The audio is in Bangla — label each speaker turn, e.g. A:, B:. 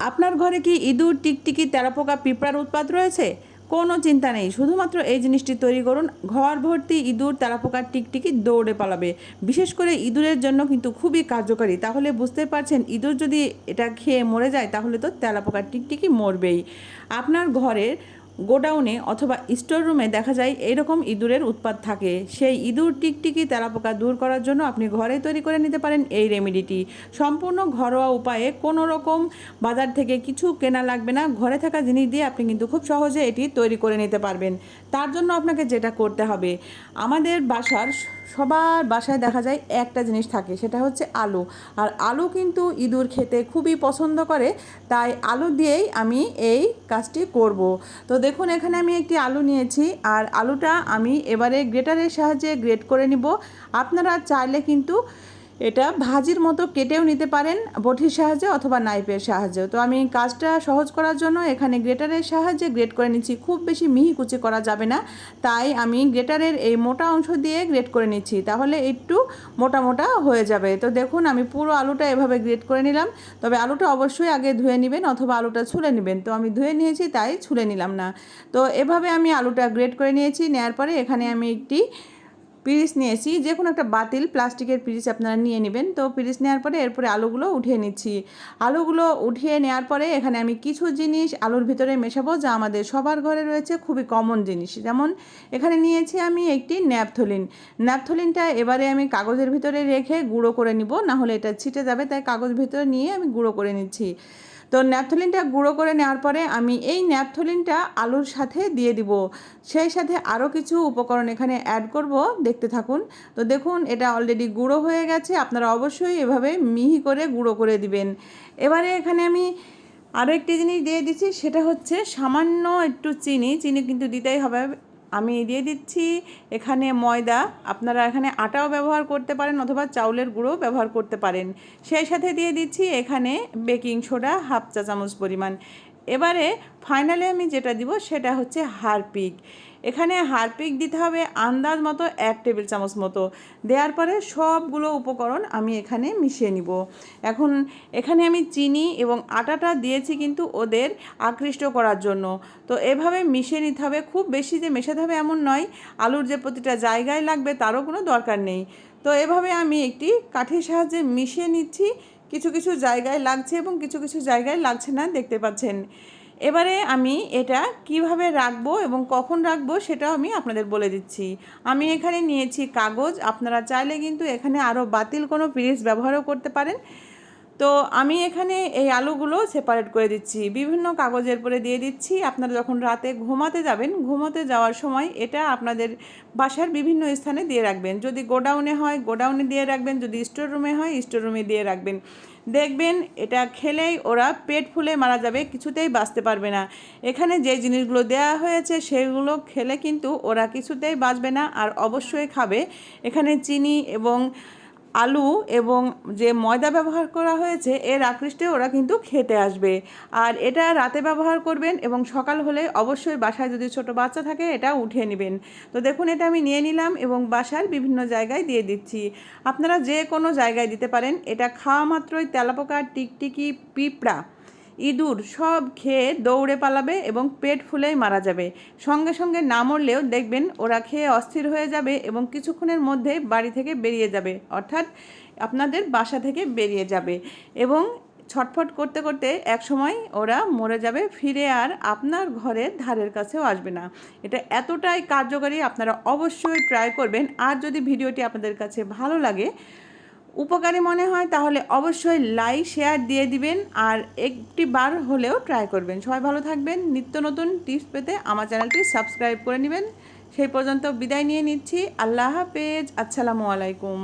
A: আপনার ঘরে কি ইঁদুর, টিকটিকি তেলাপোকা পিঁপড়ার উৎপাত রয়েছে? কোনো চিন্তা নেই, শুধুমাত্র এই জিনিসটি তৈরি করুন। ঘর ভর্তি ইঁদুর তেলাপোকার টিকটিকি দৌড়ে পালাবে। বিশেষ করে ইঁদুরের জন্য কিন্তু খুবই কার্যকারী। তাহলে বুঝতে পারছেন, ইঁদুর যদি এটা খেয়ে মরে যায়, তাহলে তো তেলাপোকার টিকটিকি মরবেই। আপনার ঘরের গোডাউনে অথবা স্টোর রুমে দেখা যায় এরকম ইঁদুরের উৎপাত থাকে। সেই ইঁদুর টিকটিকি তেলাপোকা দূর করার জন্য আপনি ঘরে তৈরি করে নিতে পারেন এই রেমেডিটি। সম্পূর্ণ ঘরোয়া উপায়ে কোনো রকম বাজার থেকে কিছু কেনা লাগবে না। ঘরে থাকা জিনিস দিয়ে আপনি কিন্তু খুব সহজে এটি তৈরি করে নিতে পারবেন। তার জন্য আপনাকে যেটা করতে হবে, আমাদের বাসার সবার বাসায় দেখা যায় একটা জিনিস থাকে, সেটা হচ্ছে আলু। আর আলু কিন্তু ইঁদুর খেতে খুবই পছন্দ করে, তাই আলু দিয়েই আমি এই কাজটি করব। তো দেখুন, এখানে আমি একটি আলু নিয়েছি, আর আলুটা আমি এবারে গ্রেটারের সাহায্যে গ্রেট করে নিব। আপনারা চাইলে কিন্তু এটা ভাজির মতো কেটেও নিতে পারেন বটির সাহায্যে অথবা নাইফের সাহায্যে। তো আমি কাজটা সহজ করার জন্য এখানে গ্রেটারের সাহায্যে গ্রেট করে নিচ্ছি। খুব বেশি মিহি কুচি করা যাবে না, তাই আমি গ্রেটারের এই মোটা অংশ দিয়ে গ্রেট করে নিচ্ছি। তাহলে একটু মোটা মোটা হয়ে যাবে। তো দেখুন, আমি পুরো আলুটা এভাবে গ্রেট করে নিলাম। তবে আলুটা অবশ্যই আগে ধুয়ে নেবেন অথবা আলুটা ছুলে নেবেন। তো আমি ধুয়ে নিয়েছি, তাই ছুলে নিলাম না। তো এভাবে আমি আলুটা গ্রেট করে নিয়েছি। নেওয়ার পরে এখানে আমি একটি পিরিচ নিয়েছি, যে কোনো একটা বাতিল প্লাস্টিকের পিরিচ আপনারা নিয়ে নেবেন। তো পিরিচ নেওয়ার পরে এরপরে আলুগুলো উঠিয়ে নিচ্ছি। আলুগুলো উঠিয়ে নেওয়ার পরে এখানে আমি কিছু জিনিস আলুর ভিতরে মেশাবো, যা আমাদের সবার ঘরে রয়েছে, খুবই কমন জিনিস। যেমন এখানে নিয়েছি আমি একটি ন্যাপথলিন। ন্যাপথলিনটা এবারে আমি কাগজের ভিতরে রেখে গুঁড়ো করে নিব, না হলে এটা ছিটে যাবে, তাই কাগজ ভিতরে নিয়ে আমি গুঁড়ো করে নিচ্ছি। তো ন্যাপথলিনটা গুঁড়ো করে নেওয়ার পরে আমি এই ন্যাপথলিনটা আলুর সাথে দিয়ে দিব। সেই সাথে আরও কিছু উপকরণ এখানে অ্যাড করব, দেখতে থাকুন। তো দেখুন, এটা অলরেডি গুঁড়ো হয়ে গেছে, আপনারা অবশ্যই এভাবে মিহি করে গুঁড়ো করে দিবেন। এবারে এখানে আমি আরও একটি জিনিস দিয়ে দিচ্ছি, সেটা হচ্ছে সামান্য একটু চিনি। চিনি কিন্তু দিতেই হবে আমি দিয়ে দিচ্ছি এখানে ময়দা। আপনারা এখানে আটাও ব্যবহার করতে পারেন অথবা চাউলের গুঁড়ো ব্যবহার করতে পারেন। সেই সাথে দিয়ে দিচ্ছি এখানে বেকিং সোডা হাফ চা চামচ পরিমাণ। এবারে ফাইনালে আমি যেটা দিব সেটা হচ্ছে হারপিক। এখানে হারপিক দিতে হবে আন্দাজ মতো এক টেবিল চামচ মতো। দেওয়ার পরে সবগুলো উপকরণ আমি এখানে মিশিয়ে নিব। এখন এখানে আমি চিনি এবং আটাটা দিয়েছি কিন্তু ওদের আকৃষ্ট করার জন্য। তো এভাবে মিশিয়ে নিতে হবে। খুব বেশি যে মেশাতে হবে এমন নয়। আলুর যে প্রতিটা জায়গায় লাগবে তারও কোনো দরকার নেই। তো এভাবে আমি একটি কাঠির সাহায্যে মিশিয়ে নিচ্ছি। কিছু কিছু জায়গায় লাগছে এবং কিছু কিছু জায়গায় লাগছে না দেখতে পাচ্ছেন। এবারে আমি এটা কীভাবে রাখব এবং কখন রাখব সেটাও আমি আপনাদের বলে দিচ্ছি। আমি এখানে নিয়েছি কাগজ, আপনারা চাইলে কিন্তু এখানে আরও বাতিল কোনো পিরিচ ব্যবহারও করতে পারেন। তো আমি এখানে এই আলুগুলো সেপারেট করে দিচ্ছি। বিভিন্ন কাগজের পরে দিয়ে দিচ্ছি। আপনারা যখন রাতে ঘুমাতে যাবেন, ঘুমোতে যাওয়ার সময় এটা আপনাদের বাসার বিভিন্ন স্থানে দিয়ে রাখবেন। যদি গোডাউনে হয়, গোডাউনে দিয়ে রাখবেন। যদি স্টোর রুমে হয় স্টোর রুমে দিয়ে রাখবেন। দেখবেন এটা খেলেই ওরা পেট ফুলে মারা যাবে, কিছুতেই বাঁচতে পারবে না। এখানে যে জিনিসগুলো দেওয়া হয়েছে, সেগুলো খেলে কিন্তু ওরা কিছুতেই বাঁচবে না। আর অবশ্যই খাবে। এখানে চিনি এবং আলু এবং যে ময়দা ব্যবহার করা হয়েছে, এর আকৃষ্টে ওরা কিন্তু খেতে আসবে। আর এটা রাতে ব্যবহার করবেন এবং সকাল হলে অবশ্যই বাসায় যদি ছোট বাচ্চা থাকে, এটা উঠিয়ে নেবেন। তো দেখুন, এটা আমি নিয়ে নিলাম এবং বাসার বিভিন্ন জায়গায় দিয়ে দিচ্ছি। আপনারা যে কোনো জায়গায় দিতে পারেন। এটা খাওয়া মাত্রই তেলাপোকা টিকটিকি পিঁপড়া ইঁদুর সব খেয়ে দৌড়ে পালাবে এবং পেট ফুলেই মারা যাবে। সঙ্গে সঙ্গে না মরলেও দেখবেন ওরা খেয়ে অস্থির হয়ে যাবে এবং কিছুক্ষণের মধ্যে বাড়ি থেকে বেরিয়ে যাবে। অর্থাৎ আপনাদের বাসা থেকে বেরিয়ে যাবে এবং ছটফট করতে করতে এক সময় ওরা মরে যাবে, ফিরে আর আপনার ঘরের ধারের কাছেও আসবে না। এটা এতটাই কার্যকরী, আপনারা অবশ্যই ট্রাই করবেন। আর যদি ভিডিওটি আপনাদের কাছে ভালো লাগে উপকারী মনে হয়, তাহলে অবশ্যই লাইক শেয়ার দিয়ে দিবেন আর একটি বার হলেও ট্রাই করবেন। সবাই ভালো থাকবেন, নিত্য নতুন টিপস পেতে আমার চ্যানেলটি সাবস্ক্রাইব করে নেবেন। সেই পর্যন্ত বিদায় নিয়ে নিচ্ছি। আল্লাহ হাফেজ, আসসালামু আলাইকুম।